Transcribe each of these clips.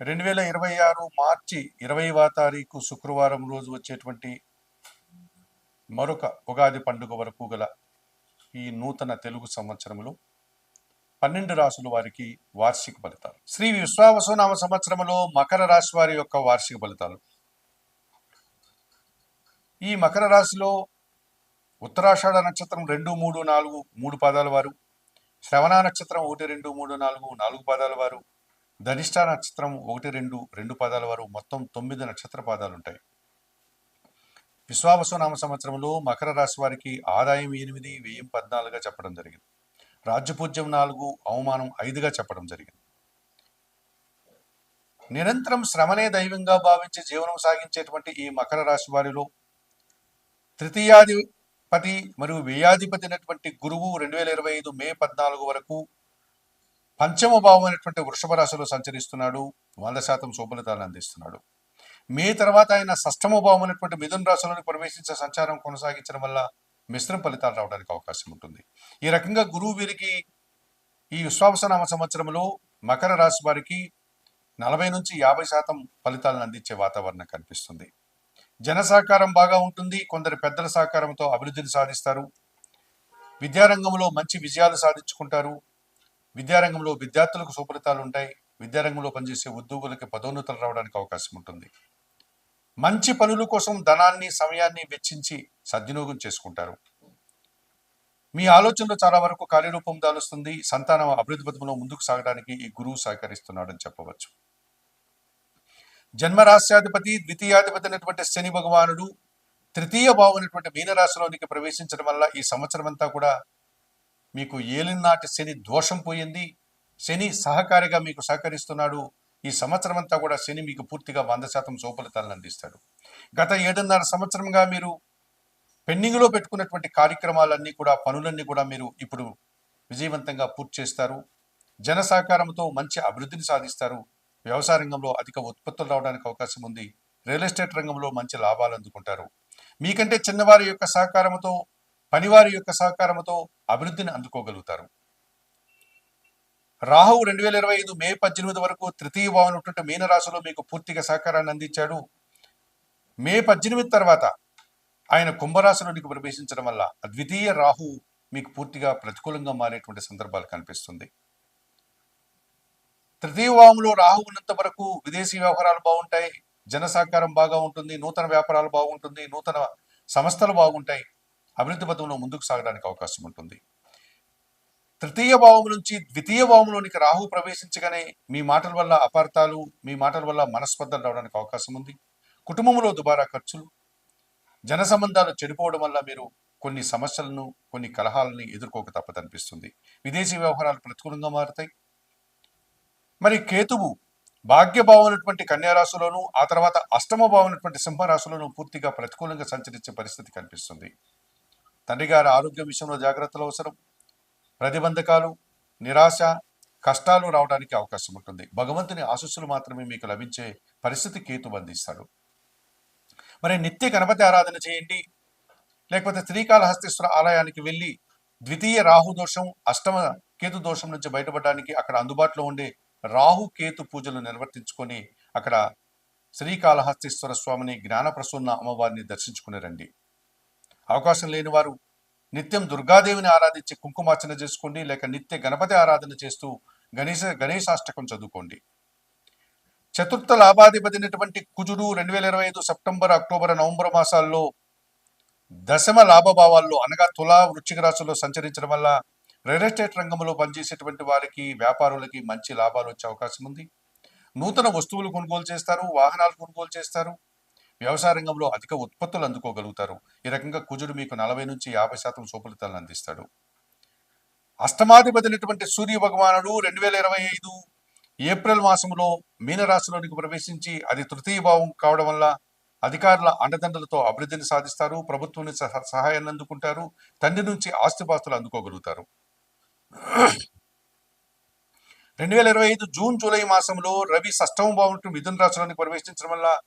రెండు వేల ఇరవై ఆరు మార్చి ఇరవైవ తారీఖు శుక్రవారం రోజు వచ్చేటువంటి మరొక ఉగాది పండుగ వరకు గల ఈ నూతన తెలుగు సంవత్సరంలో పన్నెండు రాసుల వారికి వార్షిక ఫలితాలు. శ్రీ విశ్వావసునామ సంవత్సరంలో మకర రాశి వారి యొక్క వార్షిక ఫలితాలు. ఈ మకర రాశిలో ఉత్తరాషాఢ నక్షత్రం రెండు మూడు నాలుగు మూడు పాదాల వారు. శ్రవణ నక్షత్రం ఒకటి రెండు మూడు నాలుగు నాలుగు పాదాల వారు. ధనిష్ట నక్షత్రం ఒకటి రెండు రెండు పాదాల వారు మొత్తం తొమ్మిది నక్షత్ర పాదాలు ఉంటాయి విశ్వావసు నామ సంవత్సరంలో మకర రాశి వారికి ఆదాయం ఎనిమిది వ్యయం పద్నాలుగుగా చెప్పడం జరిగింది. రాజ్యపూజ్యం నాలుగు అవమానం ఐదుగా చెప్పడం జరిగింది. నిరంతరం శ్రమనే దైవంగా భావించి జీవనం సాగించేటువంటి ఈ మకర రాశి వారిలో తృతీయాధిపతి మరియు వ్యయాధిపతి అయినటువంటి గురువు రెండు వేల ఇరవై ఐదు మే పద్నాలుగు వరకు పంచమ భావం అనేటువంటి వృషభ రాశిలో సంచరిస్తున్నాడు. వంద శాతం శుభలితాలను అందిస్తున్నాడు. మే తర్వాత ఆయన షష్టమ భావం అనేటువంటి మిథున రాశిలోని ప్రవేశించే సంచారం కొనసాగించడం వల్ల మిశ్రమ ఫలితాలు రావడానికి అవకాశం ఉంటుంది. ఈ రకంగా గురువు వీరికి ఈ విశ్వాసనామ సంవత్సరంలో మకర రాశి వారికి నలభై నుంచి యాభై శాతం ఫలితాలను అందించే వాతావరణం కనిపిస్తుంది. జన సహకారం బాగా ఉంటుంది. కొందరు పెద్దల సహకారంతో అభివృద్ధిని సాధిస్తారు. విద్యారంగంలో మంచి విజయాలు సాధించుకుంటారు. విద్యారంగంలో విద్యార్థులకు సుఫలితాలు ఉంటాయి. విద్యారంగంలో పనిచేసే ఉద్యోగులకి పదోన్నతులు రావడానికి అవకాశం ఉంటుంది. మంచి పనుల కోసం ధనాన్ని సమయాన్ని వెచ్చించి సద్వినియోగం చేసుకుంటారు. మీ ఆలోచనలు చాలా వరకు కార్యరూపం దాలుస్తుంది. సంతానం అభివృద్ధి పథంలో ముందుకు సాగడానికి ఈ గురువు సహకరిస్తున్నాడని చెప్పవచ్చు. జన్మరాశ్యాధిపతి ద్వితీయాధిపతి అయినటువంటి శని భగవానుడు తృతీయ భావం అయినటువంటి మీనరాశిలోనికి ప్రవేశించడం వల్ల ఈ సంవత్సరం అంతా కూడా మీకు ఏలినాటి శని దోషం పోయింది. శని సహకారిగా మీకు సహకరిస్తున్నాడు. ఈ సంవత్సరం అంతా కూడా శని మీకు పూర్తిగా వంద శాతం సోఫలితాలను అందిస్తాడు. గత ఏడున్నర సంవత్సరంగా మీరు పెండింగ్లో పెట్టుకున్నటువంటి కార్యక్రమాలన్నీ కూడా పనులన్నీ కూడా మీరు ఇప్పుడు విజయవంతంగా పూర్తి చేస్తారు. జన సహకారంతో మంచి అభివృద్ధిని సాధిస్తారు. వ్యవసాయ రంగంలో అధిక ఉత్పత్తులు రావడానికి అవకాశం ఉంది. రియల్ ఎస్టేట్ రంగంలో మంచి లాభాలు అందుకుంటారు. మీకంటే చిన్నవారి యొక్క సహకారంతో పనివారి యొక్క సహకారంతో అభివృద్ధిని అందుకోగలుగుతారు. రాహు రెండు వేల ఇరవై ఐదు మే పద్దెనిమిది వరకు తృతీయ భావనటువంటి మీనరాశిలో మీకు పూర్తిగా సహకారాన్ని అందించాడు. మే పద్దెనిమిది తర్వాత ఆయన కుంభరాశిలోనికి ప్రవేశించడం వల్ల ద్వితీయ రాహు మీకు పూర్తిగా ప్రతికూలంగా మారేటువంటి సందర్భాలు కనిపిస్తుంది. తృతీయ భావంలో రాహు ఉన్నంత వరకు విదేశీ వ్యవహారాలు బాగుంటాయి జన సహకారం బాగా ఉంటుంది నూతన వ్యాపారాలు బాగుంటుంది నూతన సంస్థలు బాగుంటాయి. అభివృద్ధి పథంలో ముందుకు సాగడానికి అవకాశం ఉంటుంది. తృతీయ భావం నుంచి ద్వితీయ భావంలోనికి రాహు ప్రవేశించగానే మీ మాటల వల్ల అపార్థాలు మీ మాటల వల్ల మనస్పర్ధలు రావడానికి అవకాశం ఉంది. కుటుంబంలో దుబారా ఖర్చులు జన సంబంధాలు చెడిపోవడం వల్ల మీరు కొన్ని సమస్యలను కొన్ని కలహాలని ఎదుర్కోక తప్పదనిపిస్తుంది విదేశీ వ్యవహారాలు ప్రతికూలంగా మారుతాయి. మరి కేతువు భాగ్యభావం అయినటువంటి కన్యారాశిలోను ఆ తర్వాత అష్టమ భావం అయినటువంటి సింహరాశిలోను పూర్తిగా ప్రతికూలంగా సంచరించే పరిస్థితి కనిపిస్తుంది. తండ్రి గారి ఆరోగ్య విషయంలో జాగ్రత్తలు అవసరం. ప్రతిబంధకాలు నిరాశ కష్టాలు రావడానికి అవకాశం ఉంటుంది. భగవంతుని ఆశస్సులు మాత్రమే మీకు లభించే పరిస్థితి కేతు బంధిస్తాడు. మరి నిత్య గణపతి ఆరాధన చేయండి. లేకపోతే శ్రీకాళహస్తీశ్వర ఆలయానికి వెళ్ళి ద్వితీయ రాహు దోషం అష్టమ కేతు దోషం నుంచి బయటపడడానికి అక్కడ అందుబాటులో ఉండే రాహు కేతు పూజలు నిర్వర్తించుకొని అక్కడ శ్రీకాళహస్తీశ్వర స్వామిని జ్ఞానప్రసూన్న అమ్మవారిని దర్శించుకుని రండి. అవకాశం లేని వారు నిత్యం దుర్గాదేవిని ఆరాధించి కుంకుమార్చన చేసుకోండి లేక నిత్య గణపతి ఆరాధన చేస్తూ గణేశ గణేశాష్టకం చదువుకోండి. చతుర్థ లాభాధిపతినటువంటి కుజుడు రెండు వేల ఇరవై ఐదు సెప్టెంబర్ అక్టోబర్ నవంబర్ మాసాల్లో దశమ లాభభావాల్లో అనగా తులా వృశ్చిక రాశుల్లో సంచరించడం వల్ల రియల్ ఎస్టేట్ రంగంలో పనిచేసేటువంటి వారికి వ్యాపారులకి మంచి లాభాలు వచ్చే అవకాశం ఉంది. నూతన వస్తువులు కొనుగోలు చేస్తారు వాహనాలు కొనుగోలు చేస్తారు. వ్యవసాయ రంగంలో అధిక ఉత్పత్తులు అందుకోగలుగుతారు. ఈ రకంగా కుజుడు మీకు నలభై నుంచి యాభై శాతం సోఫలితాలను అందిస్తాడు. అష్టమాధిపతినటువంటి సూర్య భగవానుడు రెండు వేల ఇరవై ఐదు ఏప్రిల్ మాసంలో మీనరాశిలోనికి ప్రవేశించి అది తృతీయ భావం కావడం వల్ల అధికారుల అండదండలతో అభివృద్ధిని సాధిస్తారు. ప్రభుత్వం నుంచి సహ- సహాయాన్ని అందుకుంటారు. తండ్రి నుంచి ఆస్తిపాస్తులు అందుకోగలుగుతారు. రెండు వేల ఇరవై ఐదు జూన్ జూలై మాసంలో రవి షష్టమ భావంతో మిథున రాశిలోనికి ప్రవేశించడం వల్ల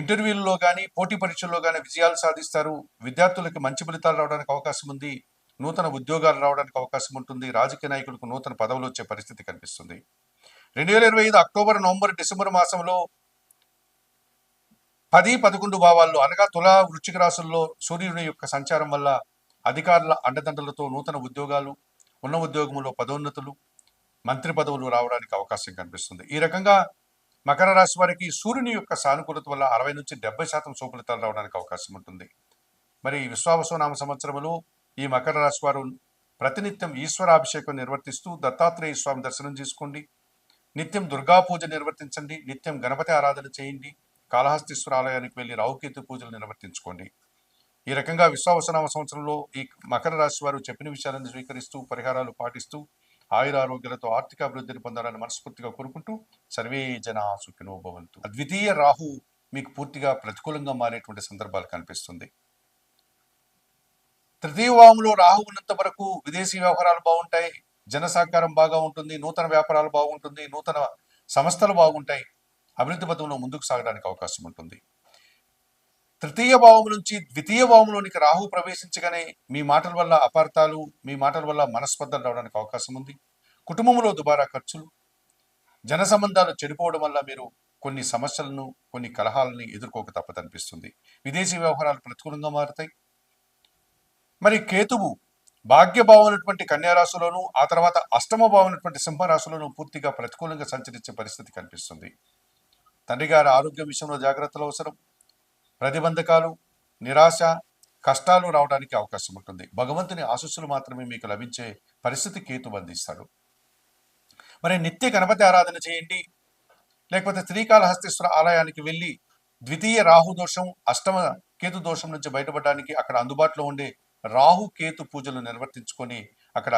ఇంటర్వ్యూల్లో కానీ పోటీ పరీక్షల్లో కానీ విజయాలు సాధిస్తారు. విద్యార్థులకు మంచి ఫలితాలు రావడానికి అవకాశం ఉంది. నూతన ఉద్యోగాలు రావడానికి అవకాశం ఉంటుంది. రాజకీయ నాయకులకు నూతన పదవులు వచ్చే పరిస్థితి కనిపిస్తుంది. రెండు వేల ఇరవై ఐదు అక్టోబర్ నవంబర్ డిసెంబర్ మాసంలో పది పదకొండు భావాల్లో అనగా తులా వృశ్చిక రాశుల్లో సూర్యుని యొక్క సంచారం వల్ల అధికారుల అండదండలతో నూతన ఉద్యోగాలు ఉన్న ఉద్యోగంలో పదోన్నతులు మంత్రి పదవులు రావడానికి అవకాశం కనిపిస్తుంది. ఈ రకంగా మకర రాశి వారికి సూర్యుని యొక్క సానుకూలత వల్ల అరవై నుంచి డెబ్బై శాతం సుఫలితాలు రావడానికి అవకాశం ఉంటుంది. మరి ఈ విశ్వావసనామ సంవత్సరంలో ఈ మకర రాశి వారు ప్రతినిత్యం ఈశ్వరాభిషేకం నిర్వర్తిస్తూ దత్తాత్రేయ స్వామి దర్శనం చేసుకోండి. నిత్యం దుర్గా పూజ నిర్వర్తించండి. నిత్యం గణపతి ఆరాధన చేయండి. కాళహస్తీశ్వర ఆలయానికి వెళ్ళి రావుకేతు పూజలు నిర్వర్తించుకోండి. ఈ రకంగా విశ్వావసనామ సంవత్సరంలో ఈ మకర రాశి వారు చెప్పిన విషయాలను స్వీకరిస్తూ పరిహారాలు పాటిస్తూ ఆయుర ఆరోగ్యాలతో ఆర్థిక అభివృద్ధిని పొందాలని మనస్ఫూర్తిగా కోరుకుంటూ సర్వే జన సుఖినోభవంతు అద్వితీయ రాహు మీకు పూర్తిగా ప్రతికూలంగా మారేటువంటి సందర్భాలు కనిపిస్తుంది. తృతీయ వాములో రాహు ఉన్నంత వరకు విదేశీ వ్యవహారాలు బాగుంటాయి జన సహకారం బాగా ఉంటుంది నూతన వ్యాపారాలు బాగుంటుంది నూతన సంస్థలు బాగుంటాయి. అభివృద్ధి పథంలో ముందుకు సాగడానికి అవకాశం ఉంటుంది. తృతీయ భావం నుంచి ద్వితీయ భావంలోనికి రాహు ప్రవేశించగానే మీ మాటల వల్ల అపార్థాలు మీ మాటల వల్ల మనస్పర్ధలు రావడానికి అవకాశం ఉంది. కుటుంబంలో దుబారా ఖర్చులు జన సంబంధాలు చెడిపోవడం వల్ల మీరు కొన్ని సమస్యలను కొన్ని కలహాలని ఎదుర్కోక తప్పదనిపిస్తుంది విదేశీ వ్యవహారాలు ప్రతికూలంగా మారుతాయి. మరి కేతువు భాగ్యభావనటువంటి కన్యారాశిలోను ఆ తర్వాత అష్టమ భావనటువంటి సింహరాశిలోను పూర్తిగా ప్రతికూలంగా సంచరించే పరిస్థితి కనిపిస్తుంది. తండ్రి గారి ఆరోగ్యం విషయంలో జాగ్రత్తలు అవసరం. ప్రతిబంధకాలు నిరాశ కష్టాలు రావడానికి అవకాశం ఉంటుంది. భగవంతుని ఆశస్సులు మాత్రమే మీకు లభించే పరిస్థితి కేతు బంధిస్తాడు. మరి నిత్య గణపతి ఆరాధన చేయండి. లేకపోతే శ్రీకాళహస్తీశ్వర ఆలయానికి వెళ్ళి ద్వితీయ రాహు దోషం అష్టమ కేతు దోషం నుంచి బయటపడడానికి అక్కడ అందుబాటులో ఉండే రాహు కేతు పూజలు నిర్వర్తించుకొని అక్కడ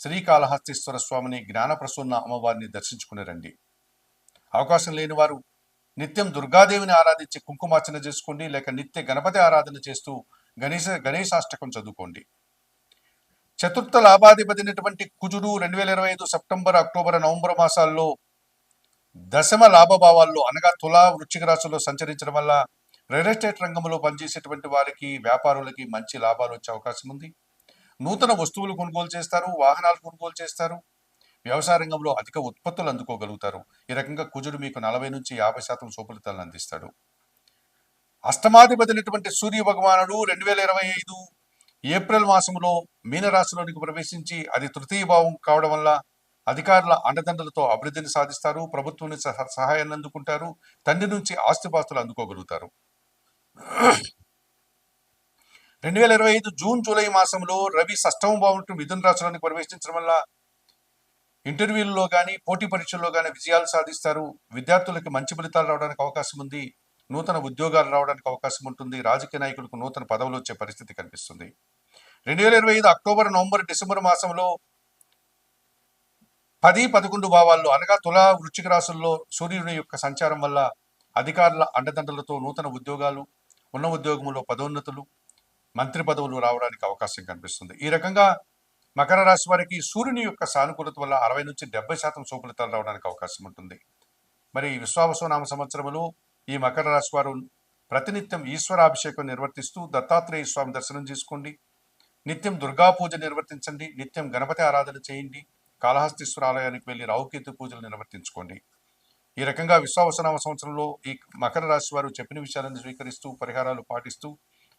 శ్రీకాళహస్తీశ్వర స్వామిని జ్ఞానప్రసూన్న అమ్మవారిని దర్శించుకుని రండి. అవకాశం లేని వారు నిత్యం దుర్గాదేవిని ఆరాధించి కుంకుమార్చన చేసుకోండి లేక నిత్య గణపతి ఆరాధన చేస్తూ గణేశ గణేశాష్టకం చదువుకోండి. చతుర్థ లాభాధిపతినటువంటి కుజుడు రెండు వేల ఇరవై ఐదు సెప్టెంబర్ అక్టోబర్ నవంబర్ మాసాల్లో దశమ లాభభావాల్లో అనగా తులా వృశ్చిక రాశుల్లో సంచరించడం వల్ల రియల్ ఎస్టేట్ రంగంలో పనిచేసేటువంటి వారికి వ్యాపారులకి మంచి లాభాలు వచ్చే అవకాశం ఉంది. నూతన వస్తువులు కొనుగోలు చేస్తారు వాహనాలు కొనుగోలు చేస్తారు. వ్యవసాయ రంగంలో అధిక ఉత్పత్తులు అందుకోగలుగుతారు. ఈ రకంగా కుజుడు మీకు నలభై నుంచి యాభై శాతం శుభలితాలను అందిస్తాడు. అష్టమాధిపతినటువంటి సూర్య భగవానుడు రెండు వేల ఇరవై ఐదు ఏప్రిల్ మాసంలో మీనరాశిలోనికి ప్రవేశించి అది తృతీయ భావం కావడం వల్ల అధికారుల అండదండలతో అభివృద్ధిని సాధిస్తారు. ప్రభుత్వం నుంచి సహ- సహాయాన్ని అందుకుంటారు. తండ్రి నుంచి ఆస్తిపాస్తులు అందుకోగలుగుతారు. రెండు వేల ఇరవై ఐదు జూన్ జూలై మాసంలో రవి షష్టమ భావంతో మిథున రాశిలోనికి ప్రవేశించడం వల్ల ఇంటర్వ్యూల్లో కానీ పోటీ పరీక్షల్లో కానీ విజయాలు సాధిస్తారు. విద్యార్థులకు మంచి ఫలితాలు రావడానికి అవకాశం ఉంది. నూతన ఉద్యోగాలు రావడానికి అవకాశం ఉంటుంది. రాజకీయ నాయకులకు నూతన పదవులు వచ్చే పరిస్థితి కనిపిస్తుంది. రెండు వేల ఇరవై ఐదు అక్టోబర్ నవంబర్ డిసెంబర్ మాసంలో పది పదకొండు భావాల్లో అనగా తులా వృశ్చిక రాశుల్లో సూర్యుని యొక్క సంచారం వల్ల అధికారుల అండదండలతో నూతన ఉద్యోగాలు ఉన్న ఉద్యోగంలో పదోన్నతులు మంత్రి పదవులు రావడానికి అవకాశం కనిపిస్తుంది. ఈ రకంగా మకర రాశి వారికి సూర్యుని యొక్క సానుకూలత వల్ల అరవై నుంచి డెబ్బై శాతం శుభలితాలు రావడానికి అవకాశం ఉంటుంది. మరి ఈ విశ్వావసనామ సంవత్సరంలో ఈ మకర రాశి వారు ప్రతినిత్యం ఈశ్వరాభిషేకం నిర్వర్తిస్తూ దత్తాత్రేయ స్వామి దర్శనం చేసుకోండి. నిత్యం దుర్గా పూజ నిర్వర్తించండి. నిత్యం గణపతి ఆరాధన చేయండి. కాళహస్తీశ్వర ఆలయానికి వెళ్ళి రావుకేతు పూజలు నిర్వర్తించుకోండి. ఈ రకంగా విశ్వావసనామ సంవత్సరంలో ఈ మకర రాశి వారు చెప్పిన విషయాలను స్వీకరిస్తూ పరిహారాలు పాటిస్తూ